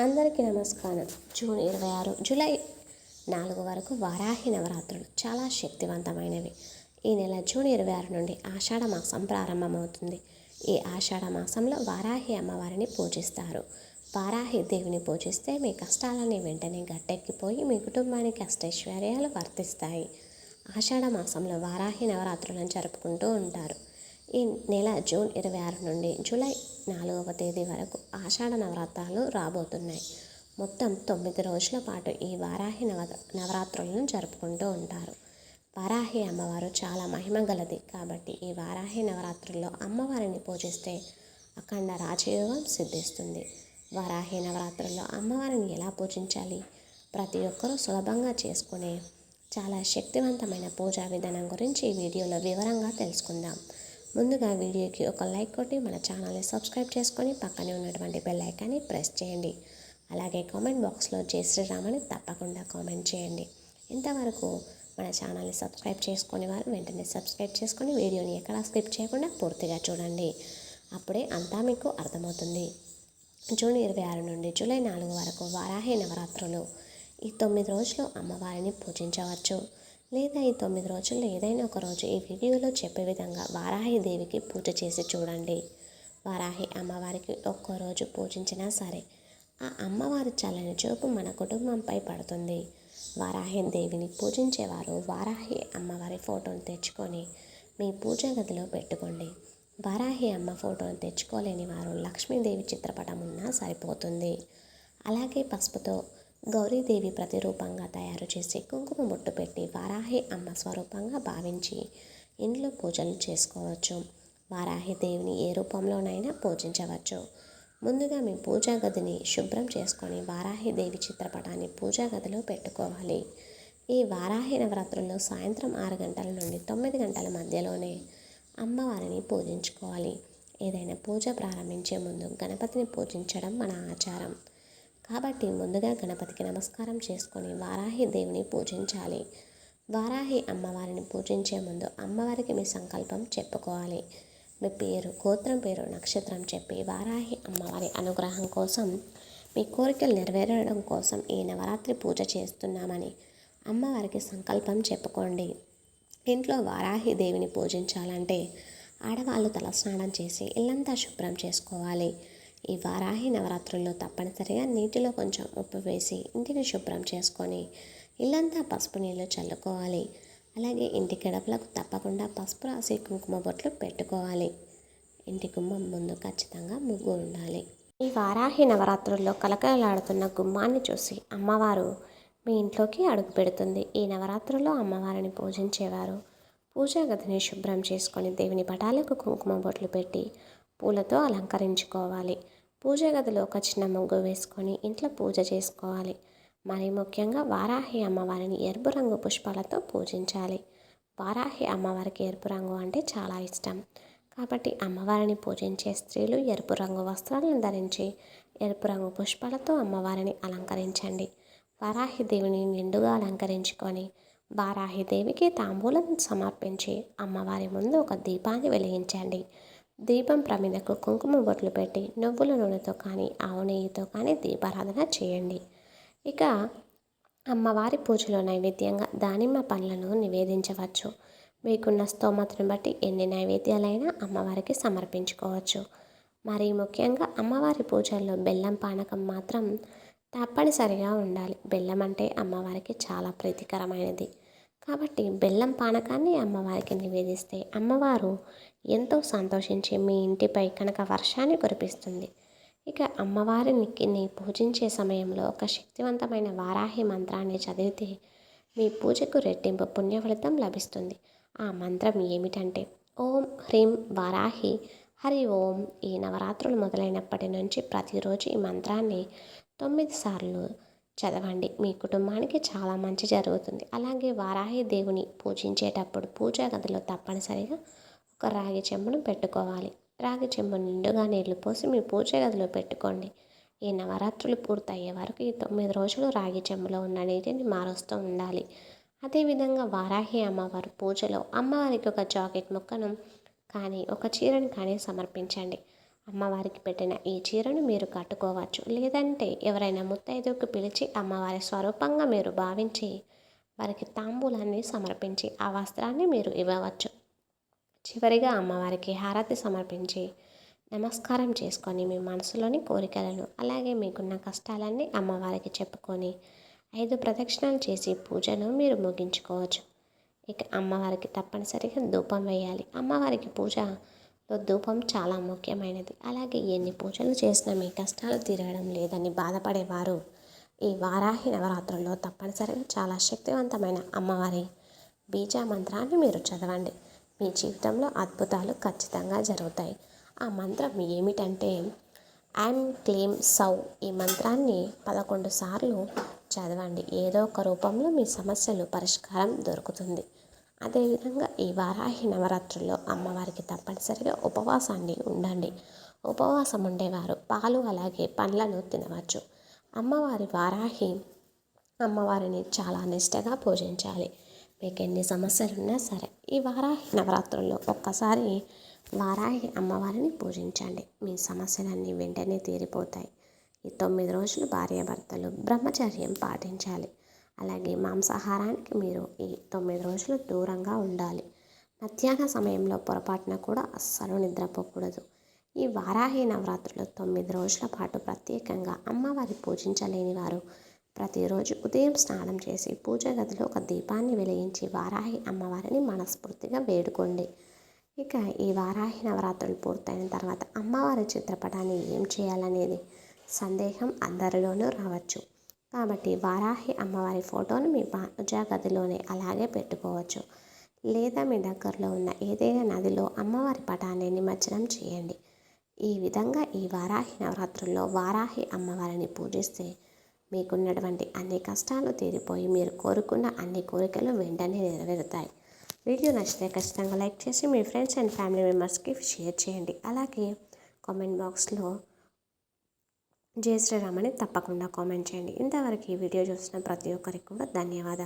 అందరికీ నమస్కారం. జూన్ ఇరవై ఆరు జూలై నాలుగు వరకు వారాహి నవరాత్రులు చాలా శక్తివంతమైనవి. ఈ నెల జూన్ ఇరవై ఆరు నుండి ఆషాఢ మాసం ప్రారంభమవుతుంది. ఈ ఆషాఢ మాసంలో వారాహి అమ్మవారిని పూజిస్తారు. వారాహి దేవిని పూజిస్తే మీ కష్టాలన్నీ వెంటనే గట్టెక్కిపోయి మీ కుటుంబానికి అష్టైశ్వర్యాలు వర్తిస్తాయి. ఆషాఢ మాసంలో వారాహి నవరాత్రులను జరుపుకుంటూ ఉంటారు. ఈ నెల జూన్ ఇరవై ఆరు నుండి జూలై నాలుగవ తేదీ వరకు ఆషాఢ నవరాత్రాలు రాబోతున్నాయి. మొత్తం తొమ్మిది రోజుల పాటు ఈ వారాహి నవ నవరాత్రులను జరుపుకుంటూ ఉంటారు. వారాహి అమ్మవారు చాలా మహిమ గలది కాబట్టి ఈ వారాహి నవరాత్రుల్లో అమ్మవారిని పూజిస్తే అఖండ రాజయోగం సిద్ధిస్తుంది. వారాహి నవరాత్రుల్లో అమ్మవారిని ఎలా పూజించాలి? ప్రతి ఒక్కరూ సులభంగా చేసుకునే చాలా శక్తివంతమైన పూజా విధానం గురించి ఈ వీడియోలో వివరంగా తెలుసుకుందాం. ముందుగా వీడియోకి ఒక లైక్ కొట్టి మన ఛానల్ని సబ్స్క్రైబ్ చేసుకొని పక్కనే ఉన్నటువంటి బెల్ ఐకాన్ని ప్రెస్ చేయండి. అలాగే కామెంట్ బాక్స్లో జై శ్రీరామని తప్పకుండా కామెంట్ చేయండి. ఇంతవరకు మన ఛానల్ని సబ్స్క్రైబ్ చేసుకునే వారు వెంటనే సబ్స్క్రైబ్ చేసుకొని వీడియోని ఎక్కడా స్కిప్ చేయకుండా పూర్తిగా చూడండి. అప్పుడే అంతా మీకు అర్థమవుతుంది. జూన్ ఇరవై ఆరు నుండి జూలై నాలుగు వరకు వారాహి నవరాత్రులు. ఈ తొమ్మిది రోజులు అమ్మవారిని పూజించవచ్చు. లేదా ఈ తొమ్మిది రోజుల్లో ఏదైనా ఒక రోజు ఈ వీడియోలో చెప్పే విధంగా వారాహి దేవికి పూజ చేసి చూడండి. వారాహి అమ్మవారికి ఒక్కరోజు పూజించినా సరే ఆ అమ్మవారి చల్లని చూపు మన కుటుంబంపై పడుతుంది. వారాహి దేవిని పూజించేవారు వారాహి అమ్మవారి ఫోటోను తెచ్చుకొని మీ పూజా గదిలో పెట్టుకోండి. వారాహి అమ్మ ఫోటోను తెచ్చుకోలేని వారు లక్ష్మీదేవి చిత్రపటం ఉన్నా సరిపోతుంది. అలాగే పసుపుతో గౌరీదేవి ప్రతిరూపంగా తయారు చేసి కుంకుమ బొట్టు పెట్టి వారాహి అమ్మ స్వరూపంగా భావించి ఇంట్లో పూజలు చేసుకోవచ్చు. వారాహి దేవిని ఏ రూపంలోనైనా పూజించవచ్చు. ముందుగా మీ పూజా గదిని శుభ్రం చేసుకొని వారాహి దేవి చిత్రపటాన్ని పూజా గదిలో పెట్టుకోవాలి. ఈ వారాహి నవరాత్రుల్లో సాయంత్రం ఆరు గంటల నుండి తొమ్మిది గంటల మధ్యలోనే అమ్మవారిని పూజించుకోవాలి. ఏదైనా పూజ ప్రారంభించే ముందు గణపతిని పూజించడం మన ఆచారం. కాబట్టి ముందుగా గణపతికి నమస్కారం చేసుకొని వారాహి దేవిని పూజించాలి. వారాహి అమ్మవారిని పూజించే ముందు అమ్మవారికి మీ సంకల్పం చెప్పుకోవాలి. మీ పేరు గోత్రం పేరు నక్షత్రం చెప్పి వారాహి అమ్మవారి అనుగ్రహం కోసం మీ కోరికలు నెరవేరడం కోసం ఈ నవరాత్రి పూజ చేస్తున్నామని అమ్మవారికి సంకల్పం చెప్పుకోండి. ఇంట్లో వారాహి దేవిని పూజించాలంటే ఆడవాళ్ళు తలస్నానం చేసి ఇల్లంతా శుభ్రం చేసుకోవాలి. ఈ వారాహి నవరాత్రుల్లో తప్పనిసరిగా నీటిలో కొంచెం ఉప్పు వేసి ఇంటిని శుభ్రం చేసుకొని ఇల్లంతా పసుపు నీళ్ళు చల్లుకోవాలి. అలాగే ఇంటి గడపలకు తప్పకుండా పసుపు రాసి కుంకుమ బొట్లు పెట్టుకోవాలి. ఇంటి గుమ్మం ముందు ఖచ్చితంగా ముగ్గు ఉండాలి. ఈ వారాహి నవరాత్రుల్లో కలకలలాడుతున్న గుమ్మాన్ని చూసి అమ్మవారు మీ ఇంట్లోకి అడుగు పెడుతుంది. ఈ నవరాత్రుల్లో అమ్మవారిని పూజించేవారు. పూజా గదిని శుభ్రం చేసుకొని దేవుని పటాలకు కుంకుమ బొట్లు పెట్టి పూలతో అలంకరించుకోవాలి. పూజ గదిలో ఒక చిన్న ముగ్గు వేసుకొని ఇంట్లో పూజ చేసుకోవాలి. మరి ముఖ్యంగా వారాహి అమ్మవారిని ఎరుపు రంగు పుష్పాలతో పూజించాలి. వారాహి అమ్మవారికి ఎరుపు రంగు అంటే చాలా ఇష్టం. కాబట్టి అమ్మవారిని పూజించే స్త్రీలు ఎరుపు రంగు వస్త్రాలను ధరించి ఎరుపు రంగు పుష్పాలతో అమ్మవారిని అలంకరించండి. వారాహి దేవిని నిండుగా అలంకరించుకొని వారాహి దేవికి తాంబూలం సమర్పించి అమ్మవారి ముందు ఒక దీపాన్ని వెలిగించండి. దీపం ప్రమిదకు కుంకుమ బొట్లు పెట్టి నువ్వుల నూనెతో కానీ ఆవు నెయ్యితో కానీ దీపారాధన చేయండి. ఇక అమ్మవారి పూజలో నైవేద్యంగా దానిమ్మ పండ్లను నివేదించవచ్చు. మీకున్న స్తోమతను బట్టి ఎన్ని నైవేద్యాలైనా అమ్మవారికి సమర్పించుకోవచ్చు. మరి ముఖ్యంగా అమ్మవారి పూజల్లో బెల్లం పానకం మాత్రం తప్పనిసరిగా ఉండాలి. బెల్లం అంటే అమ్మవారికి చాలా ప్రీతికరమైనది. కాబట్టి బెల్లం పానకాన్ని అమ్మవారికి నివేదిస్తే అమ్మవారు ఎంతో సంతోషించి మీ ఇంటిపై కనుక వర్షాన్ని కురిపిస్తుంది. ఇక అమ్మవారిని పూజించే సమయంలో ఒక శక్తివంతమైన వారాహి మంత్రాన్ని చదివితే మీ పూజకు రెట్టింపు పుణ్య ఫలితం లభిస్తుంది. ఆ మంత్రం ఏమిటంటే ఓం హ్రీం వారాహి హరి ఓం ఈ నవరాత్రులు మొదలైనప్పటి నుంచి ప్రతిరోజు ఈ మంత్రాన్ని తొమ్మిది సార్లు చదవండి. మీ కుటుంబానికి చాలా మంచి జరుగుతుంది. అలాగే వారాహి దేవుని పూజించేటప్పుడు పూజా గదిలో తప్పనిసరిగా ఒక రాగి చెంబును పెట్టుకోవాలి. రాగి చెంబు నిండుగా నీళ్ళు పోసి మీ పూజ గదిలో పెట్టుకోండి. ఈ నవరాత్రులు పూర్తయ్యే వరకు ఈ తొమ్మిది రోజులు రాగి చెంబులో ఉన్న నీటిని మారుస్తూ ఉండాలి. అదేవిధంగా వారాహి అమ్మవారు పూజలో అమ్మవారికి ఒక జాకెట్ ముక్కను కానీ ఒక చీరను కానీ సమర్పించండి. అమ్మవారికి పెట్టిన ఈ చీరను మీరు కట్టుకోవచ్చు. లేదంటే ఎవరైనా ముత్తైదుకు పిలిచి అమ్మవారి స్వరూపంగా మీరు భావించి వారికి తాంబూలాన్ని సమర్పించి ఆ వస్త్రాన్ని మీరు ఇవ్వవచ్చు. చివరిగా అమ్మవారికి హారతి సమర్పించి నమస్కారం చేసుకొని మీ మనసులోని కోరికలను అలాగే మీకున్న కష్టాలన్నీ అమ్మవారికి చెప్పుకొని ఐదు ప్రదక్షిణాలు చేసి పూజను మీరు ముగించుకోవచ్చు. ఇక అమ్మవారికి తప్పనిసరిగా ధూపం వేయాలి. అమ్మవారికి పూజ ధూపం చాలా ముఖ్యమైనది. అలాగే ఎన్ని పూజలు చేసినా మీ కష్టాలు తీరడం లేదని బాధపడేవారు. ఈ వారాహి నవరాత్రుల్లో తప్పనిసరిగా చాలా శక్తివంతమైన అమ్మవారి బీజా మంత్రాన్ని మీరు చదవండి. మీ జీవితంలో అద్భుతాలు ఖచ్చితంగా జరుగుతాయి. ఆ మంత్రం ఏమిటంటే ఐమ్ క్లీమ్ సౌ ఈ మంత్రాన్ని పదకొండు సార్లు చదవండి. ఏదో ఒక రూపంలో మీ సమస్యలు పరిష్కారం దొరుకుతుంది. అదేవిధంగా ఈ వారాహి నవరాత్రుల్లో అమ్మవారికి తప్పనిసరిగా ఉపవాసాన్ని ఉండండి. ఉపవాసం ఉండేవారు. పాలు అలాగే పండ్లను తినవచ్చు. అమ్మవారి వారాహి అమ్మవారిని చాలా నిష్టగా పూజించాలి. మీకు ఎన్ని సమస్యలు ఉన్నా సరే ఈ వారాహి నవరాత్రుల్లో ఒక్కసారి వారాహి అమ్మవారిని పూజించండి. మీ సమస్యలన్నీ వెంటనే తీరిపోతాయి. ఈ తొమ్మిది రోజులు భార్యాభర్తలు బ్రహ్మచర్యం పాటించాలి. అలాగే మాంసాహారానికి మీరు ఈ తొమ్మిది రోజులు దూరంగా ఉండాలి. మధ్యాహ్న సమయంలో పొరపాటున కూడా అస్సలు నిద్రపోకూడదు. ఈ వారాహి నవరాత్రులు తొమ్మిది రోజుల పాటు ప్రత్యేకంగా అమ్మవారి పూజించలేని వారు ప్రతిరోజు ఉదయం స్నానం చేసి పూజ గదిలో ఒక దీపాన్ని వెలిగించి వారాహి అమ్మవారిని మనస్ఫూర్తిగా వేడుకోండి. ఇక ఈ వారాహి నవరాత్రులు పూర్తయిన తర్వాత అమ్మవారి చిత్రపటాన్ని ఏం చేయాలనేది సందేహం అందరిలోనూ రావచ్చు. కాబట్టి వారాహి అమ్మవారి ఫోటోను మీ పూజా గదిలోనే అలాగే పెట్టుకోవచ్చు. లేదా మీ దగ్గరలో ఉన్న ఏదైనా నదిలో అమ్మవారి పటాన్ని నిమజ్జనం చేయండి. ఈ విధంగా ఈ వారాహి నవరాత్రుల్లో వారాహి అమ్మవారిని పూజిస్తే మీకున్నటువంటి అన్ని కష్టాలు తీరిపోయి మీరు కోరుకున్న అన్ని కోరికలు వెంటనే నెరవేరుతాయి. వీడియో నచ్చితే ఖచ్చితంగా లైక్ చేసి మీ ఫ్రెండ్స్ అండ్ ఫ్యామిలీ మెంబర్స్కి షేర్ చేయండి. అలాగే కామెంట్ బాక్స్లో జయ శ్రీరామ్ అని తప్పకుండా కామెంట్ చేయండి. ఇంతవరకు ఈ వీడియో చూసిన ప్రతి ఒక్కరికి కూడా ధన్యవాదాలు